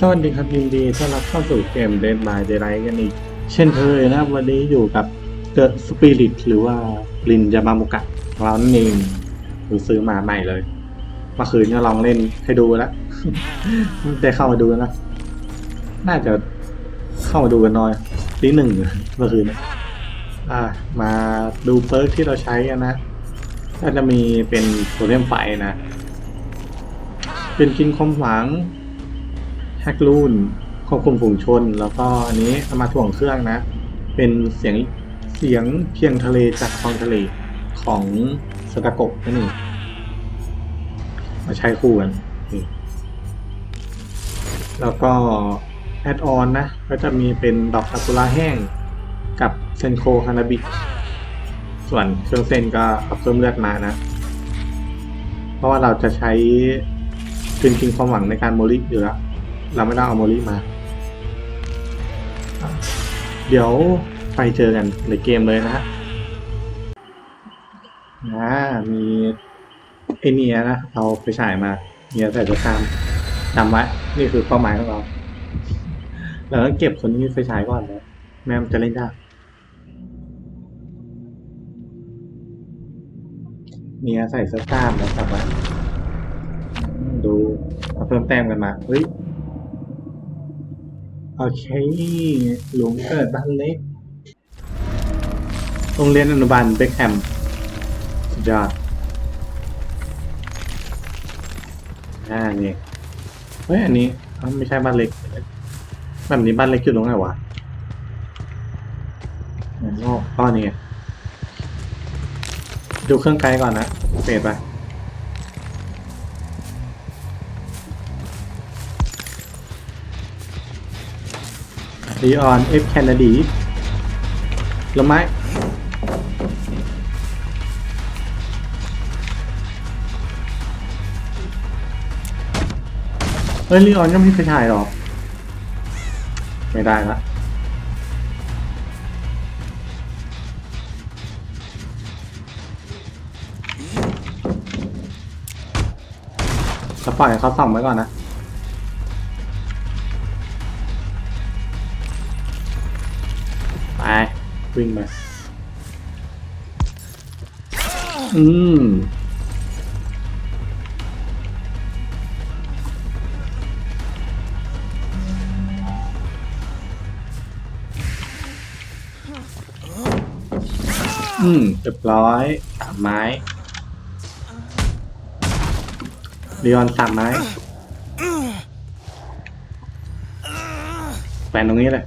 สวัสดีครับยินดีต้อนรับเข้าสู่เกม Dead by Daylight กันอีก เช่นเคยนะครับ วันนี้อยู่กับ The Spirit หรือว่าลินยามามุกะของเรานั่นเองผมซื้อมาใหม่เลยเมื่อคืนก็ลองเล่นให้ดูแล้วได้เข้ามาดูนะ น่าจะเข้ามาดูกันน้อยทีหนึ่งเมื่อคืนอ่ามาดูเปิร์กที่เราใช้กันนะก็จะมีเป็นโทเทมไฟนะ เป็นกินความหวัง แฮกลูนควบคุมฝูงชน แล้วก็อันนี้เอามาถ่วงเครื่องนะ เป็นเสียงเสียงเพียงทะเลจากคลองทะเลของสตากะนั่นเองมาใช้คู่กัน แล้วก็แอดออนนะ ก็จะมีเป็นดอกซากุระแห้งกับเซนโคฮานาบิ ส่วนเครื่องเส้นก็เอาเพิ่มเลือดมานะ เพราะว่าเราจะใช้เป็นกินความหวังในการโมลิอยู่แล้ว เราไม่ต้องเอาโมลิมา เดี๋ยวไปเจอกันในเกมเลยนะฮะอ่ามีไอเนียนะเอาไปฉายมาเนียใส่ตัวคามจำไว้นี่คือเป้าหมายของเราเราต้องเก็บคนนี้ไฟฉายก่อนเลยแม่มันจะเล่นยากเนียใส่เสื้อกล้ามแล้วกลับมาดูเอาเพิ่มแต้มกันมา เฮ้ย โอเค หลวงเกิดบ้านเล็ก โรงเรียนอนุบาลเบคแฮมสุดยอดอ่านี่เฮ้ย อันนี้ไม่ใช่บ้านเล็ก แบบนี้บ้านเล็กอยู่ตรงไหนวะอ๋อก้อนนี้ดูเครื่องไกลก่อนนะเปลี่ยนไป ลีออนเอฟแคนาดีละไม้เฮ้ยลีออนยังไม่เคยถ่ายหรอ ไม่ได้ละจะปล่อยเขาส่องไว้ก่อนนะ ไปวิ่งมา อืมอืมเรียบร้อยสามไม้เรียนสามไม้แปนตรงนี้เลย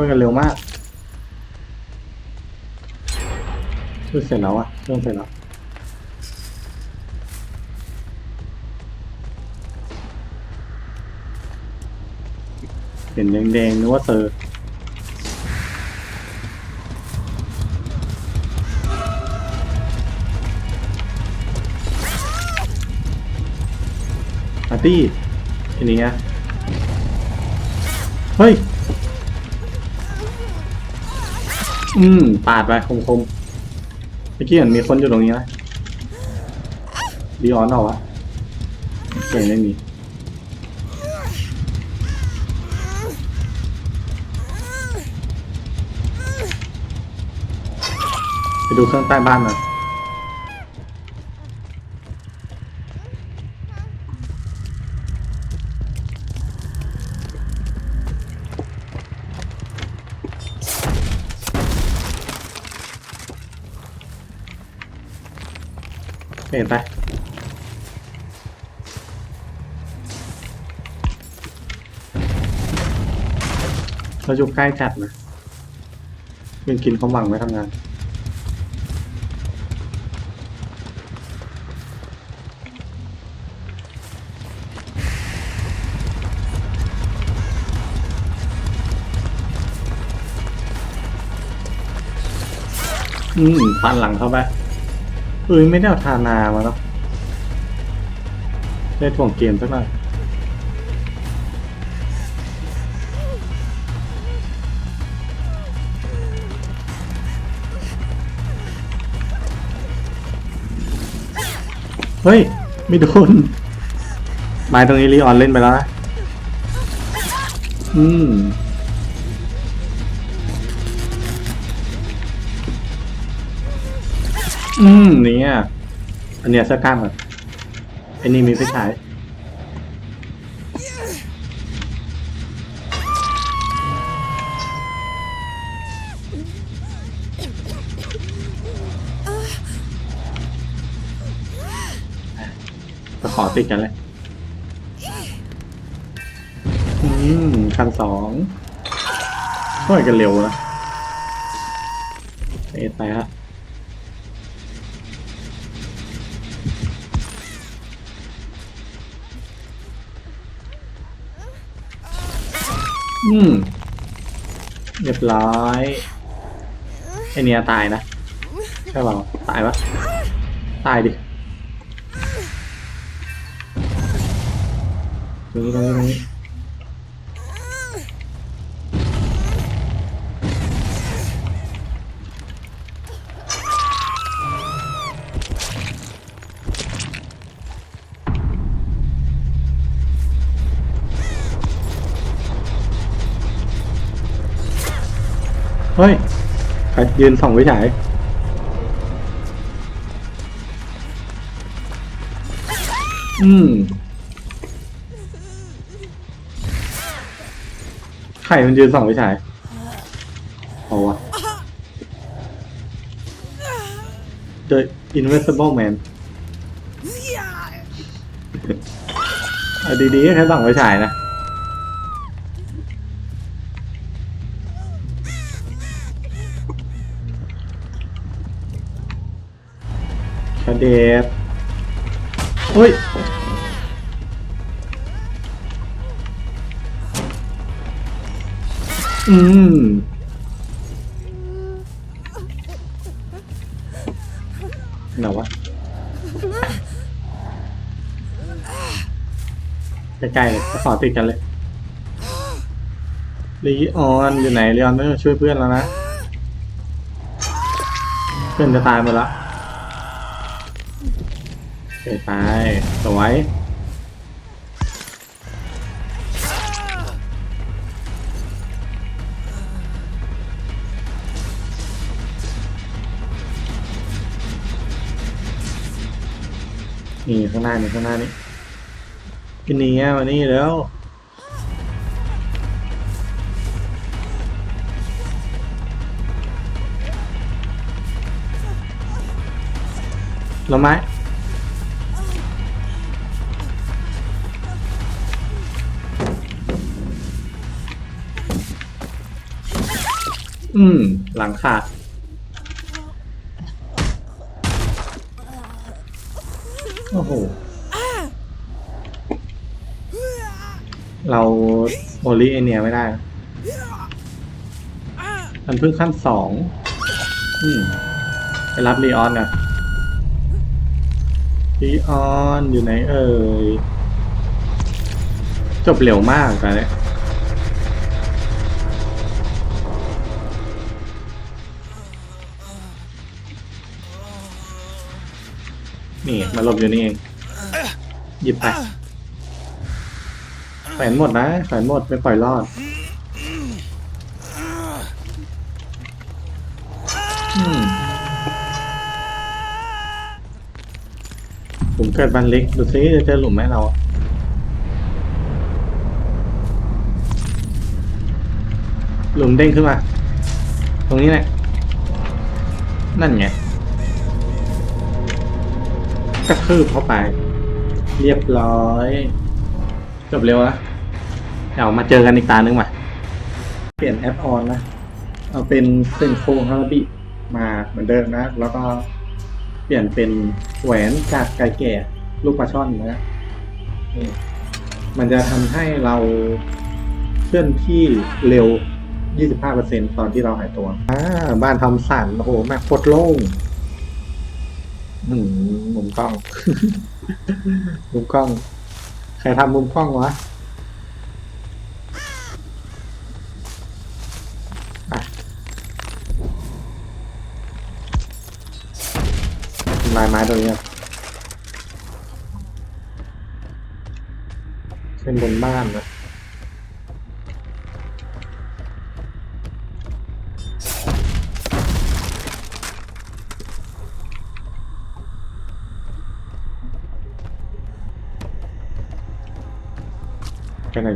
ช่วยกันเร็วมากช่วยเสร็จแล้วอะเครื่องเสร็จแล้วเห็นแดงๆนึกว่าเซอร์อาร์ตี้ทีนี้อะเฮ้ย อืมปาดไปคมคมๆเมื่อกี้เห็นมีคนอยู่ตรงนี้นะดีออนเอาวะเก่งไม่มีไปดูเครื่องใต้บ้านหน่อย เห็นไปเราอยู่ใกล้จัดนะยังกินความหวังไว้ทำงานอืมปันหลังเข้าไป เอ้ยไม่ได้เอาทานามาแล้วได้ถ่วงเกมสักหน่อยเฮ้ย ไม่โดนไม้ตรงนี้ลีออนเล่นไปแล้วนะ อืม อืมเนี่ยอันเนี้ยเสื้อกล้ามแบบไอ้นี่มีไฟฉายก็ขอติดกันเลยอืมคันสองช่วยกันเร็วนะเอ็ดไปฮะ อืมเรียบร้อยไอเนี้ยตายนะใช่เปล่าตายปะตายดิตรงนี้ตรงนี้ตรงนี้ เฮ้ย ใครยืนส่องไฟฉายอืมใครมันยืนส่องไฟฉายเอาวะ The Invisible Man เอาดีๆแค่ส่องไฟฉายนะ เด็ดเฮ้ยอืมไหนวะใกล้ๆเลยขอติดกันเลยลีออนอยู่ไหนลีออนไม่มาช่วยเพื่อนแล้วนะ เพื่อนจะตายหมดละ ไปไปสวยนี่ข้างหน้านี่ข้างหน้านี่กินนี่อะมานี่แล้วแล้วไม้ อืม หลังขาดโอ้โห เราโอลิเอเนียไม่ได้ มันเพิ่งขั้นสอง อืม ไปรับลีออนนะลีออนอยู่ไหนเอ่ย จบเร็วมากตอน นี่มาหลบอยู่นี่เองหยิบไปแขวนหมดนะแขวนหมดไม่ปล่อยรอดอืมหลุมเกิดบันเล็ก ดูซิจะเจอหลุมไหมเราหลุมเด้งขึ้นมา ตรงนี้แหละนั่นไง กระทืบเข้าไป เรียบร้อยจบเร็วนะเดี๋ยวมาเจอกันอีกตาหนึ่งมาเปลี่ยนแอปออนนะ เอาเป็นเซนโคฮาราบิมาเหมือนเดิมนะ แล้วก็เปลี่ยนเป็นแหวนจากไก่แก่ลูกปลาช่อนนะมันจะทำให้เราเคลื่อนที่เร็ว 25%ตอนที่เราหายตัว อ่า บ้านทำสันโอ้โหแม่โคตรโล่ง มมุมกล้อง มุมกล้อง ใครทำมุมกล้องวะลายไม้ตัวนี้เป็นบนบ้านนะ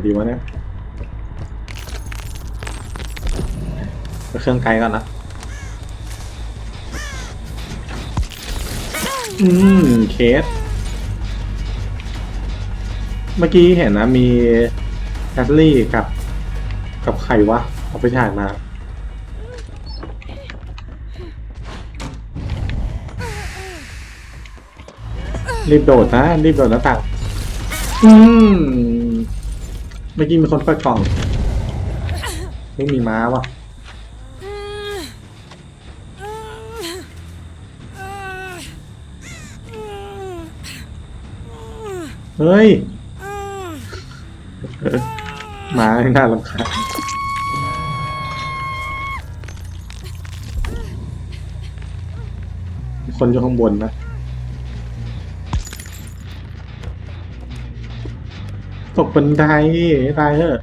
ดีวะเนี่ยไปเครื่องไกลก่อนนะอืมเคส เมื่อกี้เห็นนะมีแอสลี่กับ กับใครวะ เอาไปฉายมารีบโดดนะ รีบโดดหน้าต่างอืม เมื่อกี้มีคนเปิดกล่องไม่มีม้าวะเฮ้ยหมาน่ารำคาญคนอยู่ข้างบนนะ ตกบันไดตายเถอะ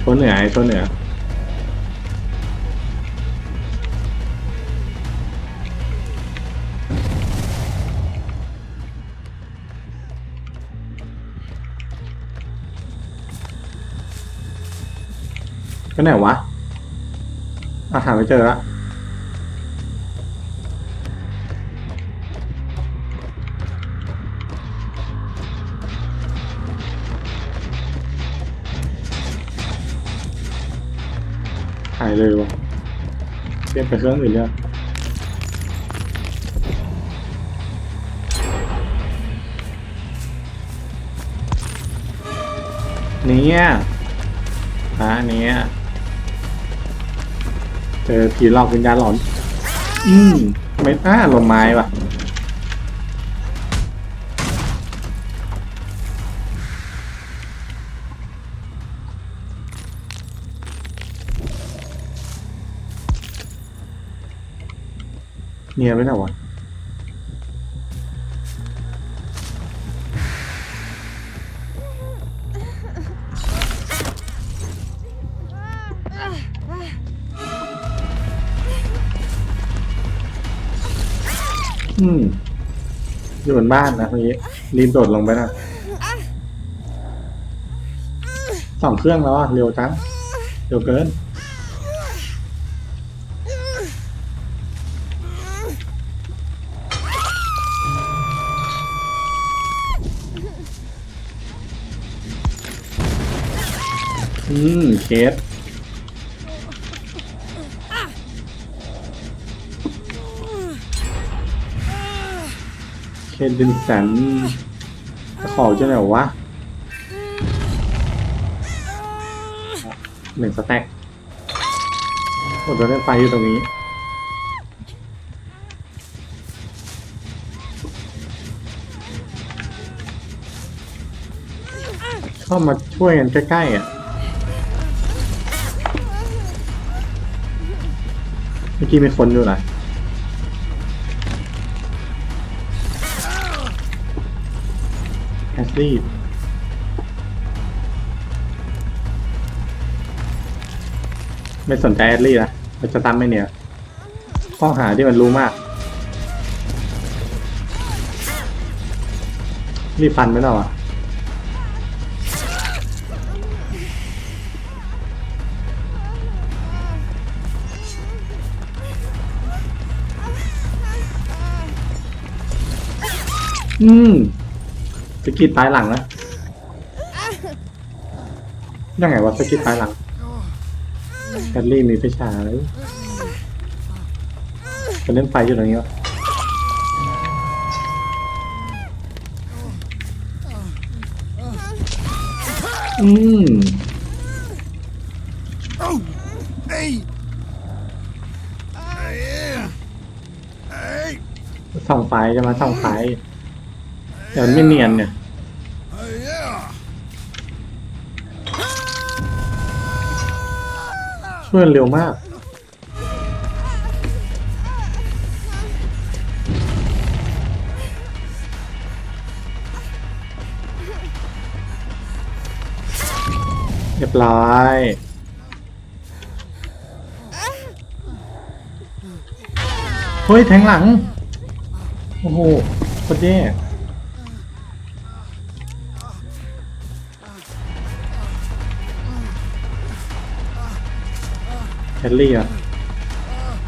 โซนเหนือไอ้โซนเหนือ ไปไหนวะอาหารไม่เจอละหายเลยวะเปลี่ยนไปเครื่องอื่นเลยเนี่ยอ่าเนี่ย เจอผีหลอกวิญญาณหลอน อืมไม่อ่าลมไม้ว่ะเนี่ยไม่น่าวะ นบ้านนะเมื่อกี้รีบโดดลงไปนะสองเครื่องแล้วอะเร็วจังเร็วเกินอืมเคส คนดินสันจะขอจะไหนวะหนึ่งสแต็กโอ้โดนเล่นไฟอยู่ตรงนี้เข้ามาช่วยกันใกล้ๆอะเมื่อกี้มีคนอยู่ไหน แอสลี่ไม่สนใจแอสลี่นะมันจะตามไม่เนี่ย ข้อหาที่มันรู้มาก รีบฟันไหมเราอะ อืม สกิดตายหลังนะยังไงวะสกิดตายหลังแคทลี่มีไฟฉายจะเล่นไฟอยู่ตรงนี้วะอืม Oh! Hey! Hey! Hey! ส่องไฟจะมาส่องไฟ แต่มันไม่เนียนเนี่ยช่วยเร็วมาก เรียบร้อยเฮ้ย แทงหลัง โอ้โหโคตรแย่ แฮร์รี่อะ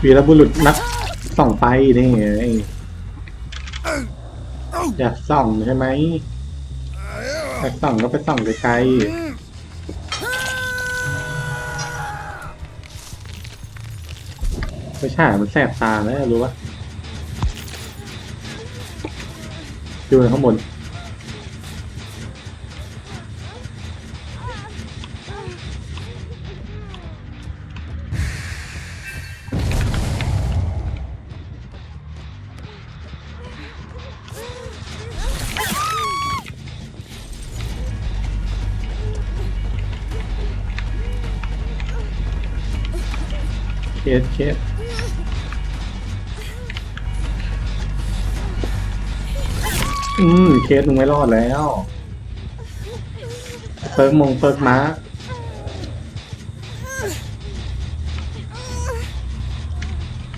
วีรบุรุษนักส่องไฟนี่ไงอยากส่องใช่ไหมอยากส่องก็ไปส่องไกลๆไม่ใช่มันแสบตาแล้วรู้ปะดูข้างบน สเคสอืมเคสมึงไม่รอดแล้วเฟิร์กมงเฟิร์กม้า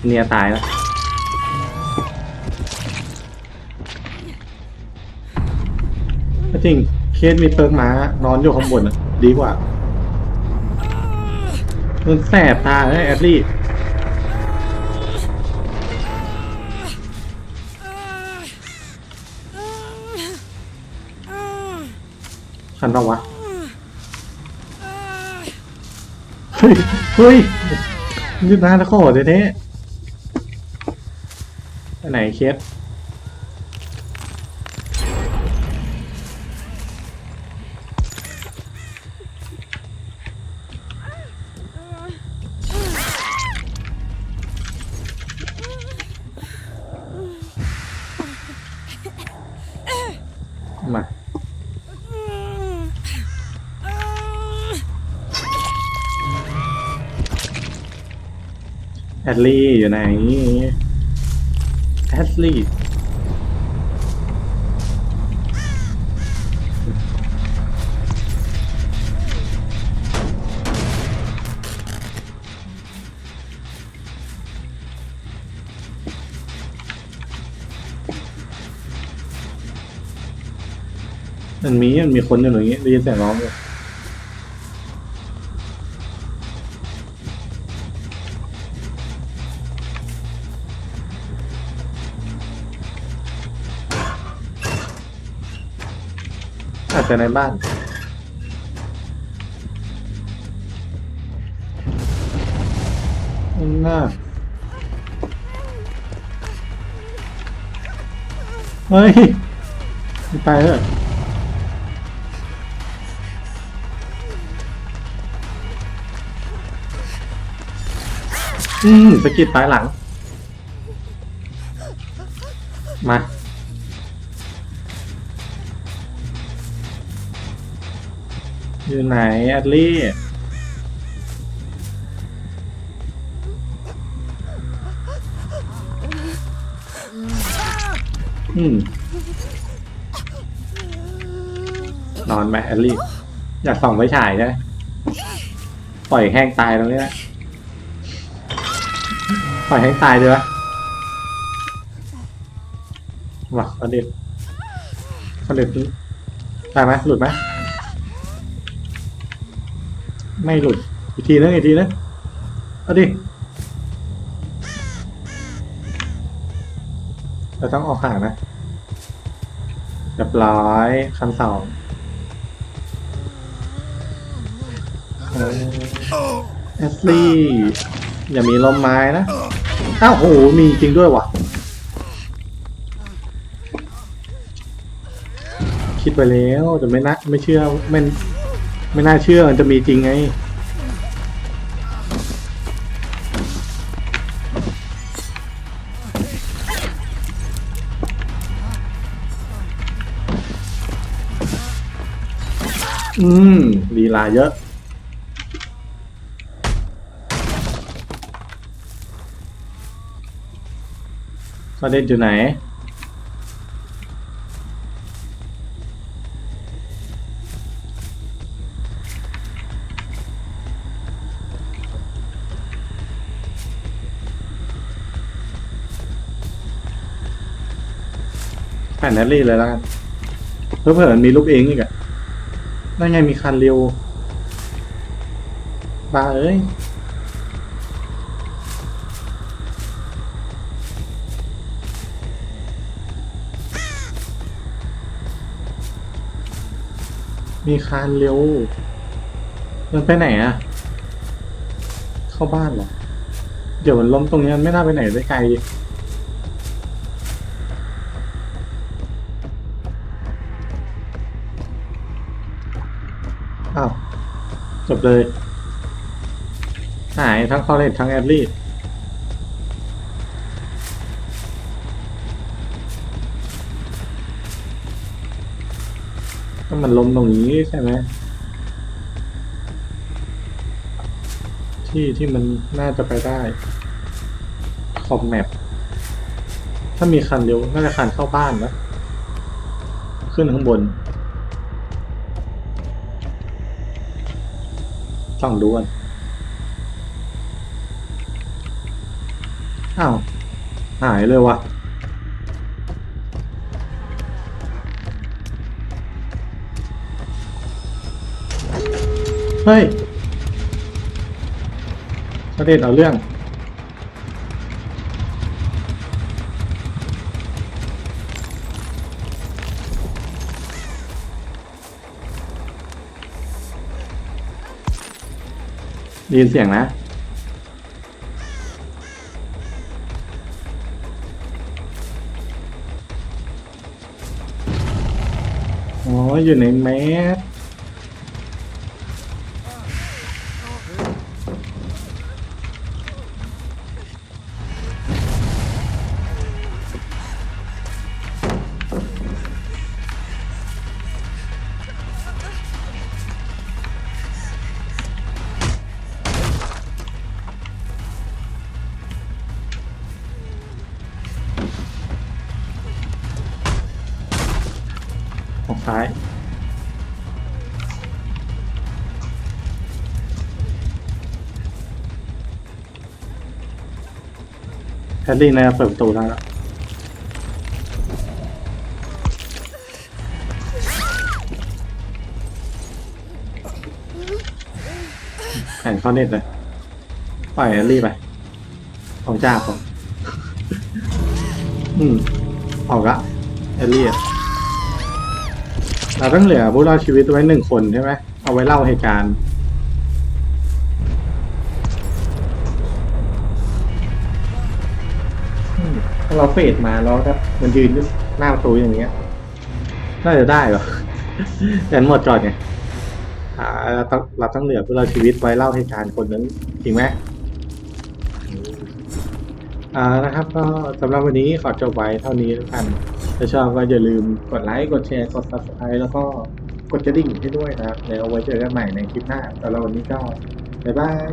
เนี่ยตายแล้ว จริง เคสมีเฟิร์กม้านอนอยู่ข้างบนดีกว่ามันแสบตาเลยแอดลี่ คันปะวะ เฮ้ย เฮ้ยยืดหน้าตะโขดเลยเนี่ยไปไหนเคส ดลี่อยู่ไหนแอดลี่มันมีมันมีคนอยู่ตรงนี้ได้ยินเสียงร้องอยู่ อาจจะในบ้าน น่าเฮ้ยไปเถอะอืมสะกิดปลายหลัง มา อยู่ไหนแอดลี่ อืม นอนไหมแอลลี่ อยากส่องไฟฉายใช่ไหมปล่อยแห้งตายตรงนี้นะปล่อยแห้งตายดีวะว่ะประเด็นประเด็นนี้ได้ไหมหลุดไหม ไม่หลุด อีกทีนึงอีกทีนึงเอาดิเราต้องออกห่างนะเรียบร้อยคันสองเออแอสลี่อย่ามีลมไม้นะอ้าวโหมีจริงด้วยวะคิดไปแล้วแต่ไม่น่าไม่เชื่อไม่ ไม่น่าเชื่อมันจะมีจริงไง อืมลีลาเยอะ ประเด็อยู่ไหน แผ่นแนลลี่เลยแล้วกันเพื่อเผื่อมีลูกเองอีกอะนั่นไงมีคันเร็วบ้าเอ้ยมีคานเร็วมันไปไหนอะเข้าบ้านเหรอ เดี๋ยวมันล้มตรงนี้มันไม่น่าไปไหนได้ไกล อ้าวจบเลย หายทั้งคอเลตทั้งแอดลีดก็มันล้มตรงนี้ใช่ไหมที่ที่มันน่าจะไปได้ขอบแมปถ้ามีคันเดียวน่าจะคันเข้าบ้านนะขึ้นข้างบน ต้องดูกันอ้าว หายเลยวะเฮ้ยประเด็นเอาเรื่อง ได้ยินเสียงนะ อ๋อ อยู่ในแมส แพดดี้น่าจะเปิดประตูแล้วแผ่นเข้าเน็ตเลยปล่อยแอลลี่ไปออกจาผมอืมออกละแอลลี่เราต้องเหลือผู้รอดชีวิตไว้หนึ่งคนใช่ไหมเอาไว้เล่าเหตุการณ์ เราเฟดมาแล้วครับมันยืนหน้าประตูอย่างเงี้ยน่าจะได้เหรอแต่หมดก่อนไงเราต้องเราต้องเหลือเพื่อเราชีวิตไว้เล่าเหตุการณ์คนนั้นจริงไหมอ่านะครับก็สำหรับวันนี้ขอจบไว้เท่านี้แล้วกันถ้าชอบก็อย่าลืมกดไลค์กดแชร์กด subscribe แล้วก็กดกระดิ่งให้ด้วยนะครับเดี๋ยวไว้เจอกันใหม่ในคลิปหน้าสำหรับวันนี้ก็บ๊ายบาย